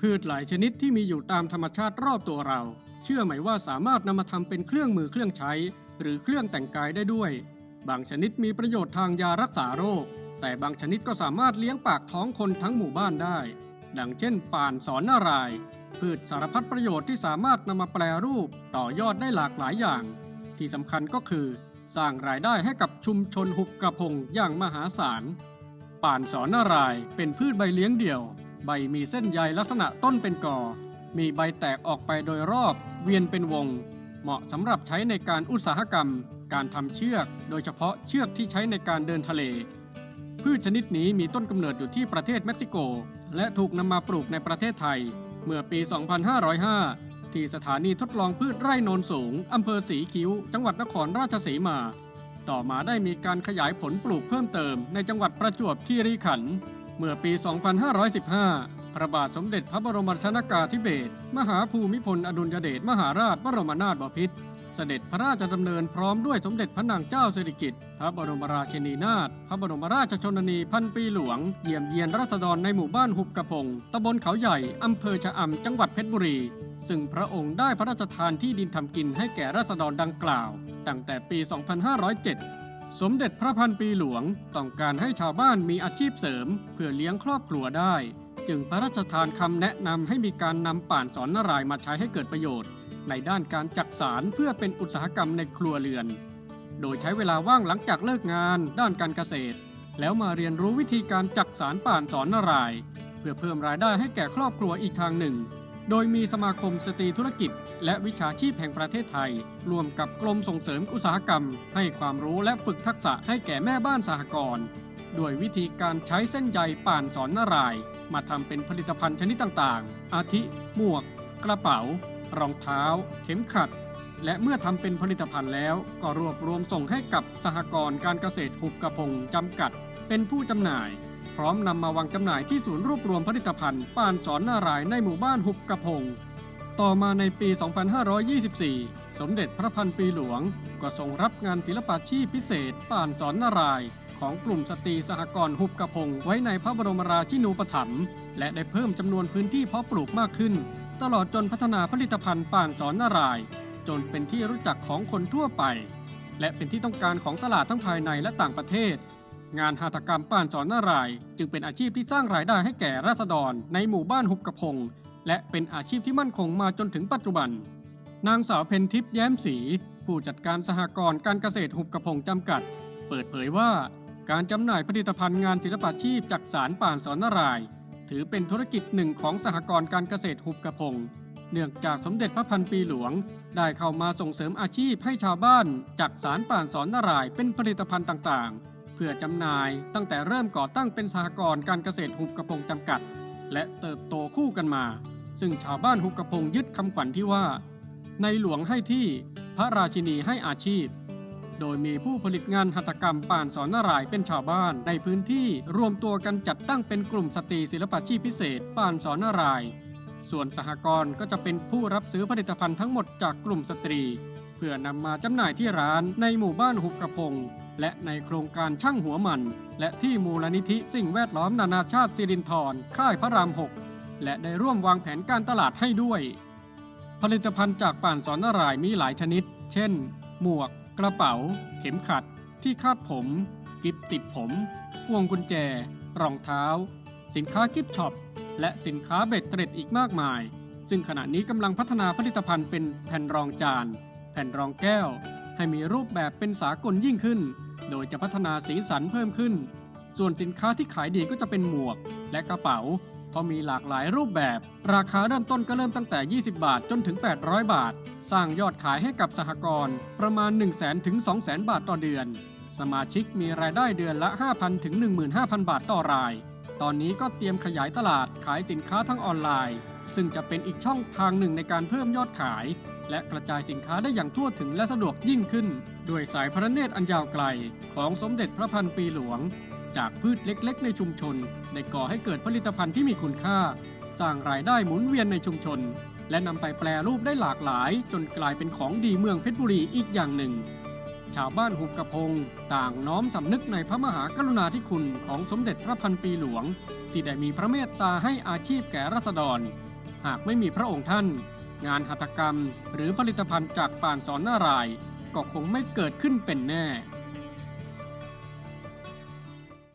พืชหลายชนิดที่มีอยู่ตามธรรมชาติรอบตัวเรา เชื่อไหมว่าสามารถนำมาทำเป็นเครื่องมือเครื่องใช้ หรือเครื่องแต่งกายได้ด้วย บางชนิดมีประโยชน์ทางยารักษาโรค แต่บางชนิดก็สามารถเลี้ยงปากท้องคนทั้งหมู่บ้านได้ ดังเช่นป่านสอนนาราย พืชสารพัดประโยชน์ที่สามารถนำมาแปลรูปต่อยอดได้หลากหลายอย่าง ที่สำคัญก็คือ สร้างรายได้ให้กับชุมชนหุบกระพงอย่างมหาศาลป่านสอนนารายเป็นพืชใบเลี้ยงเดี่ยว ใบมีเส้นใยลักษณะต้นเป็นกอ มีใบแตกออกไปโดยรอบเวียนเป็นวง เหมาะสำหรับใช้ในการอุตสาหกรรม การทำเชือก โดยเฉพาะเชือกที่ใช้ในการเดินทะเล พืชชนิดนี้มีต้นกำเนิดอยู่ที่ประเทศเม็กซิโก และถูกนำมาปลูกในประเทศไทย เมื่อปี 2505 ที่สถานีทดลองพืชไร่โนนสูงอำเภอสีคิ้ว จังหวัดนครราชสีมา ต่อมาได้มีการขยายผลปลูกเพิ่มเติมในจังหวัดประจวบคีรีขันธ์ เมื่อปี 2515 พระบาทสมเด็จพระบรมชนากาธิเบศรมหาภูมิพลอดุลยเดชมหาราชบรมนาถบพิตรเสด็จพระราชดำเนินพร้อมด้วยสมเด็จพระนางเจ้าสิริกิติ์พระบรมราชินีนาถพระบรมราชชนนีพันปีหลวง เยี่ยมเยียนราษฎรในหมู่บ้านหุบกระพงตำบลเขาใหญ่อำเภอชะอำจังหวัดเพชรบุรี ซึ่งพระองค์ได้พระราชทานที่ดินทำกินให้แก่ราษฎรดังกล่าว ตั้งแต่ปี 2507 สมเด็จพระพันปีหลวงต้องการให้ชาวบ้านมีอาชีพเสริม เพื่อเลี้ยงครอบครัวได้ จึงพระราชทานคำแนะนำให้มีการนำป่านสอนนารายมาใช้ให้เกิดประโยชน์ ในด้านการจักสารเพื่อเป็นอุตสาหกรรมในครัวเรือน โดยใช้เวลาว่างหลังจากเลิกงานด้านการเกษตร แล้วมาเรียนรู้วิธีการจักสารป่านสอนนาราย เพื่อเพิ่มรายได้ให้แก่ครอบครัวอีกทางหนึ่ง โดยมีสมาคมสตรีธุรกิจ และวิชาชีพแห่งประเทศไทยร่วมกับกรมส่งเสริมอุตสาหกรรม ให้ความรู้และฝึกทักษะให้แก่แม่บ้านสหกรณ์ด้วยวิธีการใช้เส้นใยป่านสอนนาราย มาทำเป็นผลิตภัณฑ์ชนิดต่างๆ อาทิ หมวก กระเป๋า รองเท้า เข็มขัด และเมื่อทำเป็นผลิตภัณฑ์แล้ว ก็รวบรวมส่งให้กับสหกรณ์การเกษตรหุบกระพงจำกัด เป็นผู้จำหน่าย พร้อมนำมาวางจำหน่ายที่ศูนย์รวบรวมผลิตภัณฑ์ป่านสอนนารายในหมู่บ้านหุบกระพง ต่อมาในปี 2524 สมเด็จพระพันปีหลวง ก็ทรงรับงานศิลปาชีพพิเศษป่านสอนนารายของกลุ่มสตรีสหกรณ์หุบกระพงไว้ในพระบรมราชินูปถัมภ์และได้เพิ่มจำนวนพื้นที่เพาะปลูกมากขึ้น ตลอดจนพัฒนาผลิตภัณฑ์ป่านสอนนาราย จนเป็นที่รู้จักของคนทั่วไป และเป็นที่ต้องการของตลาดทั้งภายในและต่างประเทศ งานหัตถกรรมป่านสอนนาราย จึงเป็นอาชีพที่สร้างรายได้ให้แก่ราษฎรในหมู่บ้านหุบกระพง และเป็นอาชีพที่มั่นคงมาจนถึงปัจจุบัน นางสาวเพนทิพย์แย้มศรีผู้จัดการสหกรณ์การเกษตรหุบกระพงจำกัด เปิดเผยว่า การจำหน่ายผลิตภัณฑ์งานศิลปาชีพจากสารป่านสอนนาราย ถือเป็นธุรกิจหนึ่งของสหกรณ์การเกษตรหุบกระพงเนื่องจากสมเด็จพระพันปีหลวง ได้เข้ามาส่งเสริมอาชีพให้ชาวบ้านจากสารป่านสอนนารายเป็นผลิตภัณฑ์ต่างๆ พื่อจำหน่าย ตั้งแต่เริ่มก่อตั้งเป็นสหกรณ์การเกษตรหุบกระพงจำกัด และเติบโตคู่กันมา ซึ่งชาวบ้านหุบกระพงยึดคำขวัญที่ว่า ในหลวงให้ที่พระราชินีให้อาชีพ โดยมีผู้ผลิตงานหัตถกรรมป่านสอนนารายเป็นชาวบ้านในพื้นที่รวมตัวกันจัดตั้งเป็นกลุ่มสตรีศิลปาชีพพิเศษป่านสอนนาราย ส่วนสหกรณ์ก็จะเป็นผู้รับซื้อผลิตภัณฑ์ทั้งหมดจากกลุ่มสตรี เพื่อนำมาจำหน่ายที่ร้านในหมู่บ้านหุบกระพง และในโครงการช่างหัวมัน และที่มูลนิธิสิ่งแวดล้อมนานาชาติสิรินธรค่ายพระรามหกและได้ร่วมวางแผนการตลาดให้ด้วย ผลิตภัณฑ์จากป่านสอนนารายมีหลายชนิด เช่น หมวก กระเป๋า เข็มขัด ที่คาดผม กิบติดผม พวงกุญแจ รองเท้า สินค้ากิฟช็อป และสินค้าเบ็ดเตร็ดอีกมากมาย ซึ่งขณะนี้กำลังพัฒนาผลิตภัณฑ์เป็นแผ่นรองจาน แผ่นรองแก้ว ให้มีรูปแบบเป็นสากลยิ่งขึ้น โดยจะพัฒนาสีสันเพิ่มขึ้น ส่วนสินค้าที่ขายดีก็จะเป็นหมวกและกระเป๋า เพราะมีหลากหลายรูปแบบ ราคาเริ่มต้นก็เริ่มตั้งแต่ 20 บาทจนถึง 800 บาท สร้างยอดขายให้กับสหกรณ์ประมาณ 1 0 0 0 0 0ถึง200,000 บาทต่อเดือน สมาชิกมีรายได้เดือนละ 5,000 ถึง 15,000 บาทต่อราย ตอนนี้ก็เตรียมขยายตลาดขายสินค้าทั้งออนไลน์ซึ่งจะเป็นอีกช่องทางหนึ่งในการเพิ่มยอดขาย และกระจายสินค้าได้อย่างทั่วถึงและสะดวกยิ่งขึ้น ด้วยสายพระเนตรอันยาวไกล ของสมเด็จพระพันปีหลวง จากพืชเล็กๆ ในชุมชน ได้ก่อให้เกิดผลิตภัณฑ์ที่มีคุณค่า สร้างรายได้หมุนเวียนในชุมชน และนำไปแปลรูปได้หลากหลาย จนกลายเป็นของดีเมืองเพชรบุรีอีกอย่างหนึ่ง ชาวบ้านหุบกระพง ต่างน้อมสำนึกในพระมหากรุณาธิคุณของสมเด็จพระพันปีหลวง ที่ได้มีพระเมตตาให้อาชีพแก่ราษฎร หากไม่มีพระองค์ท่าน งานหัตถกรรม หรือผลิตภัณฑ์จากป่านสอนนาราย ก็คงไม่เกิดขึ้นเป็นแน่